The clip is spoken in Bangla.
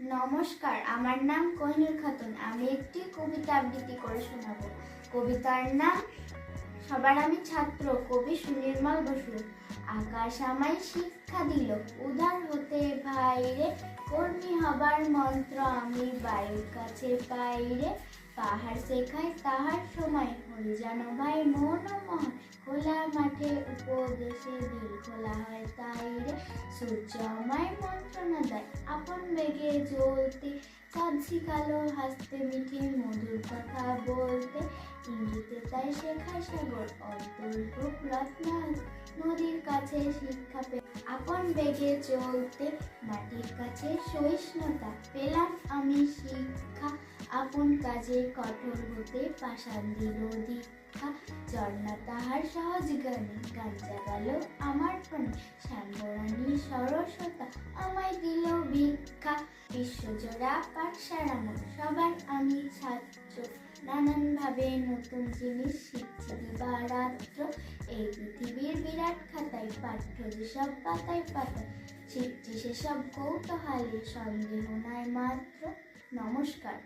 নমস্কার, আমার নাম কোহিনুর খাতুন। আমি একটি কবিতা আবৃত্তি করে শোনাবো। কবিতার নাম, সবার আমি ছাত্র, কবি সুনির্মল বসু। আকাশ আমায় শিক্ষা দিল, উদার হতে ভাইরে, কর্মী হবার মন্ত্র আমি বায়ুর কাছে পাইরে। পাহাড় শেখায় তাহার সময় হয়ে যেন ভাই মন মন খোলা মাঠে উপদেশে দিল, খোলা হয় তাই রে সূর্য আমায় মন্ত্রণা দেয় আপন বেগে জ্বলতে চাঁদ শিখালো হাসতে মিঠে মধুর কথা বলতে। ইঙ্গিতে তাই শেখায় সাগর অন্তর খুব রত্নাল। নদীর কাছে শিক্ষা পে আপন বেগে চলতে, মাটির কাছে সহিষ্ণুতা। পেলাম আমি শিক্ষা, আপন কাজে কঠোর হতে পাষাণ দিল দীক্ষা ঝর্ণা তাহার সহজ গানে গান জাগালো আমার প্রাণে। শ্যামরানী সরসতা আমায় দিল ভিক্ষা। বিশ্বজোড়া মোর সবার আমি ছাত্র। নানান ভাবে নতুন জিনিস শিখছি দিবারাত্র এই পৃথিবীর বিরাট খাতায়, পাঠ্য যেসব পাতায় পাতায় শিখছি সেসব কৌতূহলী সন্দেহ নাই মাত্র। নমস্কার।